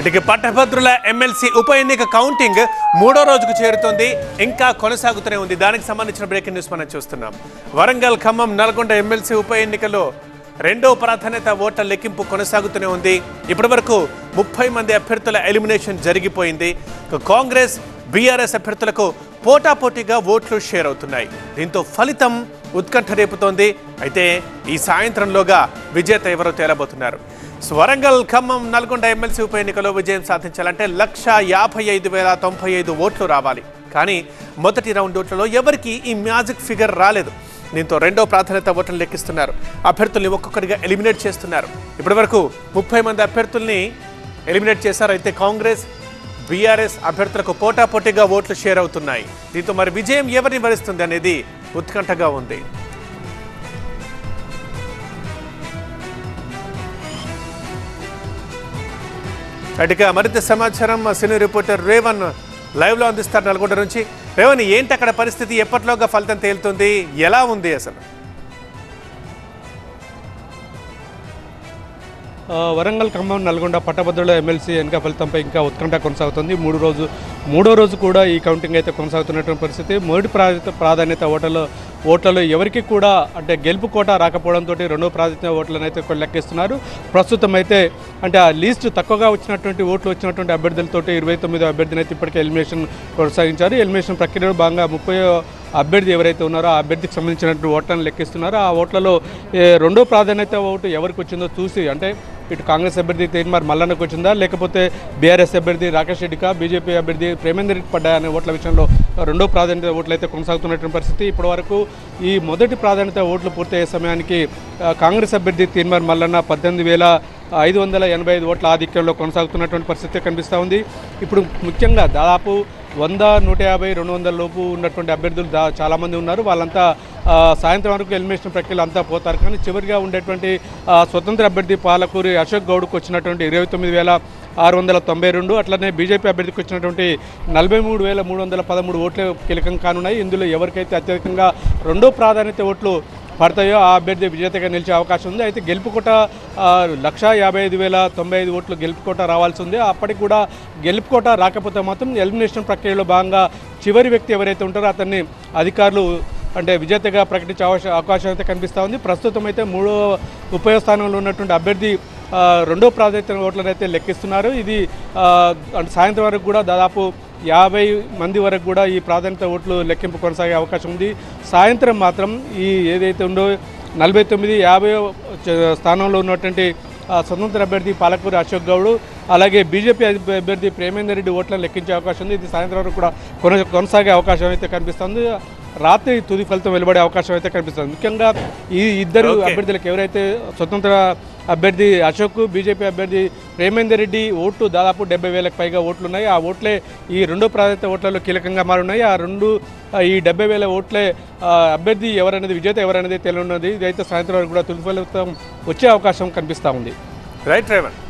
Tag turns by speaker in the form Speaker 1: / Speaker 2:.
Speaker 1: ఇటుకి పట్టభద్రుల ఎమ్మెల్సీ ఉప ఎన్నిక కౌంటింగ్ మూడో రోజుకు చేరుతోంది ఇంకా కొనసాగుతూనే ఉంది దానికి సంబంధించిన బ్రేకింగ్ న్యూస్ మనం చూస్తున్నాం వరంగల్ ఖమ్మం నల్గొండ ఎమ్మెల్సీ ఉప ఎన్నికలో రెండో ప్రాధాన్యత ఓట్ల లెక్కింపు కొనసాగుతూనే ఉంది ఇప్పటి వరకు ముప్పై మంది అభ్యర్థుల ఎలిమినేషన్ జరిగిపోయింది కాంగ్రెస్ బీఆర్ఎస్ అభ్యర్థులకు పోటాపోటీగా ఓట్లు షేర్ అవుతున్నాయి దీంతో ఫలితం ఉత్కంఠ రేపుతోంది అయితే ఈ సాయంత్రంలోగా విజేత ఎవరో తేలబోతున్నారు వరంగల్ ఖమ్మం నల్గొండ ఎమ్మెల్సీ ఉప ఎన్నికలో విజయం సాధించాలంటే లక్ష యాభై ఐదు వేల తొంభై ఐదు ఓట్లు రావాలి కానీ మొదటి రౌండ్ ఓట్లలో ఎవరికి ఈ మ్యాజిక్ ఫిగర్ రాలేదు దీంతో రెండో ప్రాధాన్యత ఓట్లను లెక్కిస్తున్నారు అభ్యర్థుల్ని ఒక్కొక్కరిగా ఎలిమినేట్ చేస్తున్నారు ఇప్పటివరకు ముప్పై మంది అభ్యర్థుల్ని ఎలిమినేట్ చేశారు అయితే కాంగ్రెస్ బీఆర్ఎస్ అభ్యర్థులకు పోటాపోటీగా ఓట్లు షేర్ అవుతున్నాయి దీంతో మరి విజయం ఎవరిని వరిస్తుంది అనేది ఉత్కంఠగా ఉంది అటుగా మరింత సమాచారం మా సీనియర్ రిపోర్టర్ రేవన్ లైవ్లో అందిస్తారు నల్గొండ నుంచి రేవన్ ఏంటి అక్కడ పరిస్థితి ఎప్పటిలోగా ఫలితం తేలుతుంది ఎలా ఉంది అసలు
Speaker 2: వరంగల్ ఖమ్మం నల్గొండ పట్టభద్రుల ఎమ్మెల్సీ ఎన్నిక ఫలితంపై ఇంకా ఉత్కంఠ కొనసాగుతుంది మూడు రోజు మూడో రోజు కూడా ఈ కౌంటింగ్ అయితే కొనసాగుతున్నటువంటి పరిస్థితి మొదటి ప్రాధాన్యత ప్రాధాన్యత ఓటర్లు ఓట్లలో ఎవరికి కూడా అంటే గెలుపు కోట రాకపోవడంతో రెండో ప్రాధాన్యత ఓట్లను అయితే లెక్కిస్తున్నారు ప్రస్తుతం అయితే అంటే ఆ లీస్ట్ తక్కువగా వచ్చినటువంటి ఓట్లు వచ్చినటువంటి అభ్యర్థులతో ఇరవై తొమ్మిది అభ్యర్థిని అయితే ఇప్పటికే ఎలిమినేషన్ కొనసాగించారు ఎలిమినేషన్ ప్రక్రియలో భాగంగా ముప్పై అభ్యర్థి ఎవరైతే ఉన్నారో ఆ అభ్యర్థికి సంబంధించినటువంటి ఓట్లను లెక్కిస్తున్నారో ఆ ఓట్లలో రెండో ప్రాధాన్యత ఓటు ఎవరికి వచ్చిందో చూసి అంటే ఇటు కాంగ్రెస్ అభ్యర్థి తేన్మార్ మల్లన్నకు వచ్చిందా లేకపోతే బీఆర్ఎస్ అభ్యర్థి రాకేష్ రెడ్డికా బీజేపీ అభ్యర్థి ప్రేమేందర్ పడ్డా అనే ఓట్ల విషయంలో రెండో ప్రాధాన్యత ఓట్లు అయితే కొనసాగుతున్నటువంటి పరిస్థితి ఇప్పటి వరకు ఈ మొదటి ప్రాధాన్యత ఓట్లు పూర్తయ్యే సమయానికి కాంగ్రెస్ అభ్యర్థి తీన్మార్ మల్లన్న పద్దెనిమిది వేల ఐదు వందల ఎనభై ఐదు ఓట్ల ఆధిక్యంలో కొనసాగుతున్నటువంటి పరిస్థితి కనిపిస్తూ ఉంది ఇప్పుడు ముఖ్యంగా దాదాపు వంద నూట యాభై రెండు వందల లోపు ఉన్నటువంటి అభ్యర్థులు దా చాలామంది ఉన్నారు వాళ్ళంతా సాయంత్రం వరకు ఎలిమినేషన్ ప్రక్రియలు అంతా పోతారు కానీ చివరిగా ఉండేటువంటి స్వతంత్ర అభ్యర్థి పాలకూరి అశోక్ గౌడ్కు వచ్చినటువంటి ఇరవై తొమ్మిది వేల ఆరు వందల తొంభై రెండు అట్లనే బీజేపీ అభ్యర్థికి వచ్చినటువంటి నలభై మూడు వేల మూడు వందల పదమూడు ఓట్లు కీలకం కానున్నాయి ఇందులో ఎవరికైతే అత్యధికంగా రెండో ప్రాధాన్యత ఓట్లు పడతాయో ఆ అభ్యర్థి విజేతగా నిలిచే అవకాశం ఉంది అయితే గెలుపుకోట లక్ష యాభై ఐదు వేల తొంభై ఐదు ఓట్లు గెలుపుకోట రావాల్సి ఉంది అప్పటికి కూడా గెలుపుకోట రాకపోతే మాత్రం ఎలిమినేషన్ ప్రక్రియలో భాగంగా చివరి వ్యక్తి ఎవరైతే ఉంటారో అతన్ని అధికారులు అంటే విజేతగా ప్రకటించే అవకాశం అవకాశం అయితే కనిపిస్తూ ఉంది ప్రస్తుతం అయితే మూడో ఉభయ స్థానంలో ఉన్నటువంటి అభ్యర్థి రెండో ప్రాధాన్యత ఓట్లను అయితే లెక్కిస్తున్నారు ఇది సాయంత్రం వరకు కూడా దాదాపు యాభై మంది వరకు కూడా ఈ ప్రాధాన్యత ఓట్లు లెక్కింపు కొనసాగే అవకాశం ఉంది సాయంత్రం మాత్రం ఈ ఏదైతే ఉందో నలభై తొమ్మిది యాభై స్థానంలో ఉన్నటువంటి స్వతంత్ర అభ్యర్థి పాలకూరి అశోక్ గౌడ్ అలాగే బీజేపీ అభ్యర్థి ప్రేమేందర్ రెడ్డి ఓట్లను లెక్కించే అవకాశం ఉంది ఇది సాయంత్రం వరకు కూడా కొనసాగే అవకాశం అయితే కనిపిస్తుంది రాత్రి తుది ఫలితం వెలువడే అవకాశం అయితే కనిపిస్తుంది ముఖ్యంగా ఈ ఇద్దరు అభ్యర్థులకు ఎవరైతే స్వతంత్ర అభ్యర్థి అశోక్ బీజేపీ అభ్యర్థి ప్రేమేందర్ రెడ్డి ఓట్లు దాదాపు డెబ్బై వేలకు పైగా ఓట్లు ఉన్నాయి ఆ ఓట్లే ఈ రెండో ప్రాధాన్యత ఓట్లలో కీలకంగా మారున్నాయి ఆ రెండు ఈ డెబ్బై వేల ఓట్లే అభ్యర్థి ఎవరనేది విజేత ఎవరనేది తెలియనున్నది ఇదైతే సాయంత్రం వరకు కూడా తుది ఫలితం వచ్చే అవకాశం కనిపిస్తూ ఉంది రైట్ డ్రైవర్